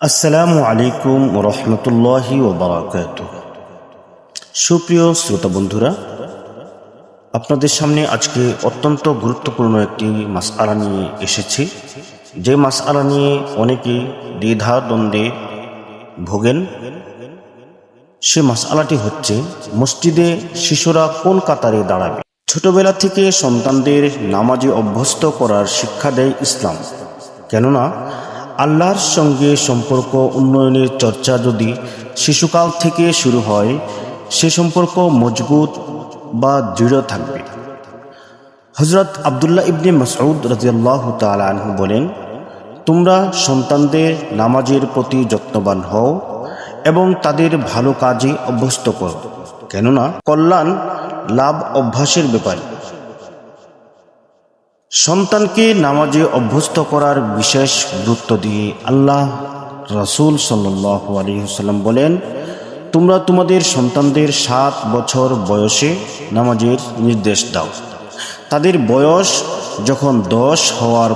আসসালামু আলাইকুম রহমতুল্লাহি ওবরাকাত সুপ্রিয় শ্রোতা বন্ধুরা, আপনাদের সামনে আজকে অত্যন্ত গুরুত্বপূর্ণ একটি মাসআলা নিয়ে এসেছি। যে মাসআলা নিয়ে অনেকে দ্বিধা দ্বন্দ্বে ভোগেন। সে মাসআলাটি হচ্ছে, মসজিদে শিশুরা কোন কাতারে দাঁড়াবে? ছোটবেলা থেকে সন্তানদের নামাজে অভ্যস্ত করার শিক্ষা দেয় ইসলাম। কেননা আল্লাহর সঙ্গে সম্পর্ক উন্নয়নের চর্চা যদি শিশুকাল থেকে শুরু হয়, সে সম্পর্ক মজবুত বা দৃঢ় থাকবে। হজরত আবদুল্লাহ ইবনে মাসউদ রাজিয়াল্লাহ তালু বলেন, তোমরা সন্তানদের নামাজের প্রতি যত্নবান হও এবং তাদের ভালো কাজে অভ্যস্ত করো। কেননা কল্যাণ লাভ অভ্যাসের ব্যাপারে। সন্তানকে নামাজে অভ্যস্ত করার বিশেষ গুরুত্ব দিয়ে আল্লাহ রাসুল সাল্লাহ আলহিহাল্লাম বলেন, তোমরা তোমাদের সন্তানদের সাত বছর বয়সে নামাজের নির্দেশ দাও। তাদের বয়স যখন দশ হওয়ার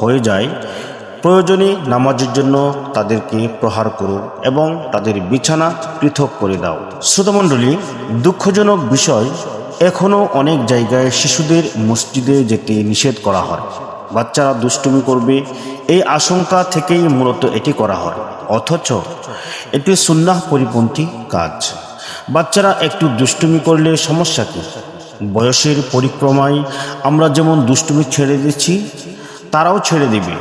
হয়ে যায়, প্রয়োজনে নামাজের জন্য তাদেরকে প্রহার করো এবং তাদের বিছানা পৃথক করে দাও। শ্রোতামণ্ডলী, দুঃখজনক বিষয় এখনও অনেক জায়গায় শিশুদের মসজিদে যেতে নিষেধ করা হয়। বাচ্চারা দুষ্টুমি করবে। এই আশঙ্কা থেকেই মূলত এটি করা হয়। অথচ এটি সুন্নাহ পরিপন্থী কাজ। বাচ্চারা একটু দুষ্টুমি করলে সমস্যা কী? বয়সের পরিক্রমায় আমরা যেমন দুষ্টুমি ছেড়ে দিচ্ছি, তারাও ছেড়ে দিবে।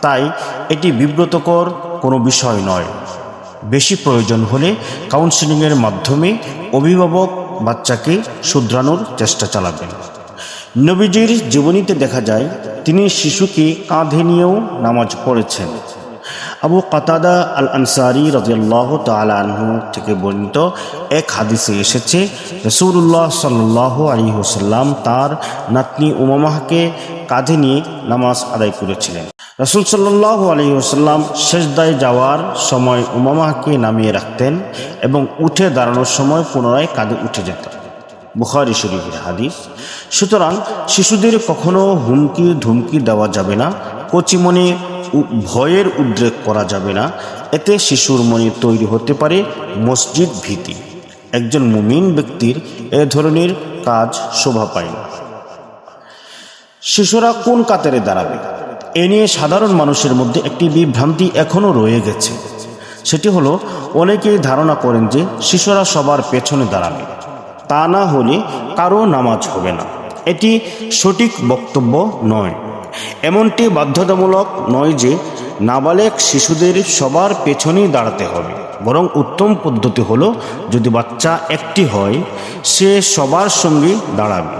তাই এটি বিব্রতকর কোনো বিষয় নয়। বেশি প্রয়োজন হলে কাউন্সিলিংয়ের মাধ্যমে অভিভাবক বাচ্চাকে শুধরানোর চেষ্টা চালাবেন। নবীজির জীবনীতে দেখা যায় তিনি শিশুকে কাঁধে নিয়েও নামাজ পড়েছেন। আবু কাতাদা আল আনসারি রাজিয়াল্লাহ তালাহু থেকে বর্ণিত এক হাদিসে এসেছে রসুল্লাহ সাল্লাহ আলী হুসাল্লাম তার নাতনি উমামাহকে কাঁধে নিয়ে নামাজ আদায় করেছিলেন। রসুল সাল্লাহ আলী হোসাল্লাম শেষদায় যাওয়ার সময় উমামাহকে নামিয়ে রাখতেন এবং উঠে দাঁড়ানোর সময় পুনরায় কাঁধে উঠে যেতেন। বুখারি শরীফের হাদিস, সুতরাং শিশুদের কখনো হুমকি ধুমকি দেওয়া যাবে না। কচি মনে উ- ভয়ের উদ্রেক করা যাবে না। এতে শিশুর মনে তৈরি হতে পারে মসজিদ ভীতি। একজন মুমিন ব্যক্তির এ ধরনের কাজ শোভা পায় না। শিশুরা কোন কাতারে দাঁড়াবে? এ নিয়ে সাধারণ মানুষের মধ্যে একটি বিভ্রান্তি এখনও রয়ে গেছে। সেটি হলো, অনেকেই ধারণা করেন যে শিশুরা সবার পেছনে দাঁড়াবে। তা না হলে কারও নামাজ হবে না। এটি সঠিক বক্তব্য নয়। এমনটি বাধ্যতামূলক নয় যে নাবালেক শিশুদের সবার পেছনেই দাঁড়াতে হবে, বরং উত্তম পদ্ধতি হলো যদি বাচ্চা একটি হয়, সে সবার সঙ্গে দাঁড়াবে।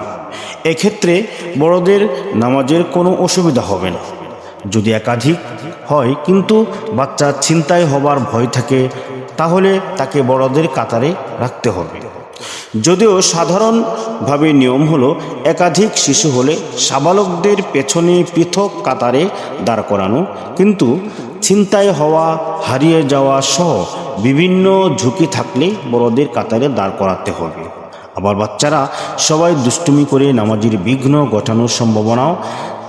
এক্ষেত্রে বড়দের নামাজের কোনো অসুবিধা হবে না। যদি একাধিক হয় কিন্তু বাচ্চা ছিনতাই হবার ভয় থাকে, তাহলে তাকে বড়দের কাতারে রাখতে হবে। যদিও সাধারণভাবে নিয়ম হলো একাধিক শিশু হলে সাবালকদের পেছনে পৃথক কাতারে দাঁড় করানো, কিন্তু ছিনতাই হওয়া, হারিয়ে যাওয়া সহ বিভিন্ন ঝুঁকি থাকলে বড়দের কাতারে দাঁড় করাতে হবে। আবার বাচ্চারা সবাই দুষ্টুমি করে নামাজির বিঘ্ন ঘটানোর সম্ভাবনাও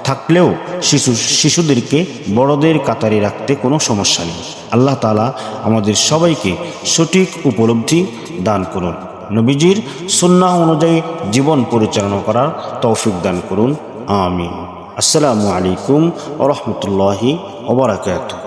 থাকলেও শিশু, শিশুদেরকে বড়দের কাতারে রাখতে কোনো সমস্যা নেই। আল্লাহ তালা আমাদের সবাইকে সঠিক উপলব্ধি দান করুন। নবীজির সুন্নাহ অনুযায়ী জীবন পরিচালনা করার তৌফিক দান করুন। আমিন। আসসালামু আলাইকুম রহমতুল্লাহি ওবরাকাতুহ